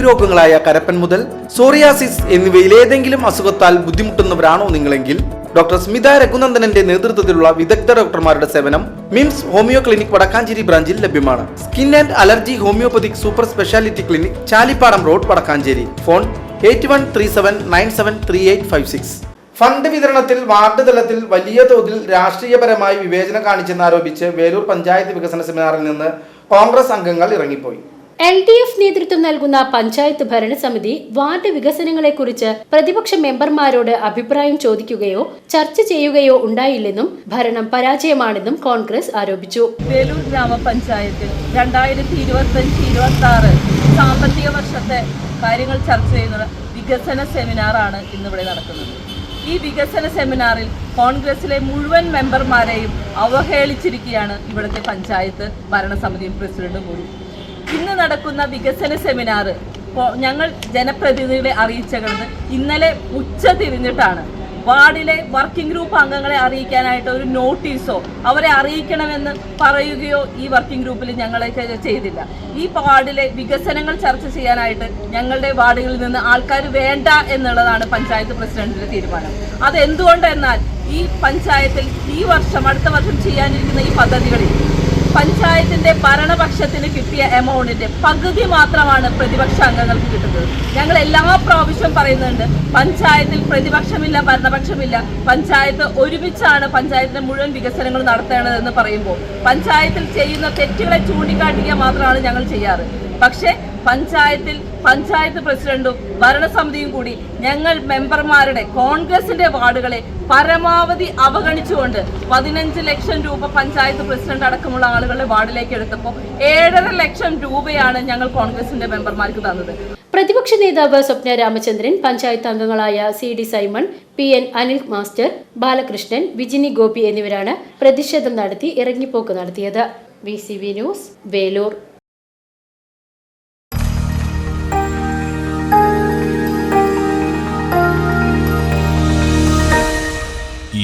ത്വക്ക് രോഗങ്ങളായ കരപ്പൻ മുതൽ സോറിയാസിസ് എന്നിവയിൽ ഏതെങ്കിലും അസുഖത്താൽ ബുദ്ധിമുട്ടുന്നവരാണോ നിങ്ങളെങ്കിൽ ഡോക്ടർ സ്മിത രഘുനന്ദനന്റെ നേതൃത്വത്തിലുള്ള വിദഗ്ധ ഡോക്ടർമാരുടെ സേവനം മിംസ് ഹോമിയോ ക്ലിനിക് വടക്കാഞ്ചേരി ബ്രാഞ്ചിൽ ലഭ്യമാണ്. Skin and allergy homeopathic super speciality clinic Chalippadam road Vadakkanchery. Phone eight one three seven nine seven three eight five six. Fund വിതരണത്തിൽ വാർഡ് തലത്തിൽ വലിയ തോതിൽ രാഷ്ട്രീയപരമായി വിവേചനം കാണിച്ചെന്നാരോപിച്ച് വേലൂർ പഞ്ചായത്ത് വികസന സെമിനാറിൽ നിന്ന് കോൺഗ്രസ് അംഗങ്ങൾ ഇറങ്ങിപ്പോയി. എൽ ഡി എഫ് നേതൃത്വം നൽകുന്ന പഞ്ചായത്ത് ഭരണസമിതി വാർഡ് വികസനങ്ങളെക്കുറിച്ച് പ്രതിപക്ഷ മെമ്പർമാരോട് അഭിപ്രായം ചോദിക്കുകയോ ചർച്ച ചെയ്യുകയോ ഉണ്ടായില്ലെന്നും ഭരണം പരാജയമാണെന്നും കോൺഗ്രസ് ആരോപിച്ചു. വേലൂർ ഗ്രാമപഞ്ചായത്തിൽ രണ്ടായിരത്തി ഇരുപത്തഞ്ച് ഇരുപത്തി ആറ് സാമ്പത്തിക വർഷത്തെ കാര്യങ്ങൾ ചർച്ച ചെയ്യുന്ന വികസന സെമിനാറാണ് ഇന്നിവിടെ നടക്കുന്നത്. ഈ വികസന സെമിനാറിൽ കോൺഗ്രസിലെ മുഴുവൻ മെമ്പർമാരെയും അവഹേളിച്ചിരിക്കുകയാണ് ഇവിടുത്തെ പഞ്ചായത്ത് ഭരണസമിതിയും പ്രസിഡന്റും കൂടി. ഇന്ന് നടക്കുന്ന വികസന സെമിനാർ ഞങ്ങൾ ജനപ്രതിനിധികളെ അറിയിച്ചത് ഇന്നലെ ഉച്ച തിരിഞ്ഞിട്ടാണ്. വാർഡിലെ വർക്കിംഗ് ഗ്രൂപ്പ് അംഗങ്ങളെ അറിയിക്കാനായിട്ട് ഒരു നോട്ടീസോ അവരെ അറിയിക്കണമെന്ന് പറയുകയോ ഈ വർക്കിംഗ് ഗ്രൂപ്പിൽ ഞങ്ങളെ ചെയ്തില്ല. ഈ വാർഡിലെ വികസനങ്ങൾ ചർച്ച ചെയ്യാനായിട്ട് ഞങ്ങളുടെ വാർഡുകളിൽ നിന്ന് ആൾക്കാർ വേണ്ട എന്നുള്ളതാണ് പഞ്ചായത്ത് പ്രസിഡന്റിന്റെ തീരുമാനം. അതെന്തുകൊണ്ടെന്നാൽ ഈ പഞ്ചായത്തിൽ ഈ വർഷം അടുത്ത വർഷം ചെയ്യാനിരിക്കുന്ന ഈ പദ്ധതികളിൽ പഞ്ചായത്തിന്റെ ഭരണപക്ഷത്തിന് കിട്ടിയ എമൗണ്ടിന്റെ പകുതി മാത്രമാണ് പ്രതിപക്ഷ അംഗങ്ങൾക്ക് കിട്ടുന്നത്. ഞങ്ങൾ എല്ലാ പ്രാവശ്യം പറയുന്നുണ്ട് പഞ്ചായത്തിൽ പ്രതിപക്ഷമില്ല ഭരണപക്ഷമില്ല. പഞ്ചായത്ത് ഒരുമിച്ചാണ് പഞ്ചായത്തിന്റെ മുഴുവൻ വികസനങ്ങൾ നടത്തേണ്ടതെന്ന് പറയുമ്പോൾ പഞ്ചായത്തിൽ ചെയ്യുന്ന തെറ്റുകളെ ചൂണ്ടിക്കാട്ടിക്കുക മാത്രമാണ് ഞങ്ങൾ ചെയ്യാറ്. പക്ഷേ പഞ്ചായത്തിൽ പഞ്ചായത്ത് പ്രസിഡന്റും ഭരണസമിതിയും കൂടി ഞങ്ങൾ മെമ്പർമാരുടെ കോൺഗ്രസിന്റെ വാർഡുകളെ പരമാവധി അവഗണിച്ചുകൊണ്ട് പതിനഞ്ച് ലക്ഷം രൂപ പഞ്ചായത്ത് പ്രസിഡന്റ് അടക്കമുള്ള ആളുകളുടെ വാർഡിലേക്ക് എടുത്തപ്പോൾ ഏഴര ലക്ഷം രൂപയാണ് ഞങ്ങൾ കോൺഗ്രസിന്റെ മെമ്പർമാർക്ക് തന്നത്. പ്രതിപക്ഷ നേതാവ് സ്വപ്ന രാമചന്ദ്രൻ പഞ്ചായത്ത് അംഗങ്ങളായ C D Simon P N Anil master Balakrishnan Vijini Gopi എന്നിവരാണ് പ്രതിഷേധം നടത്തി ഇറങ്ങിപ്പോക്ക് നടത്തിയത്. V C V news Veloor.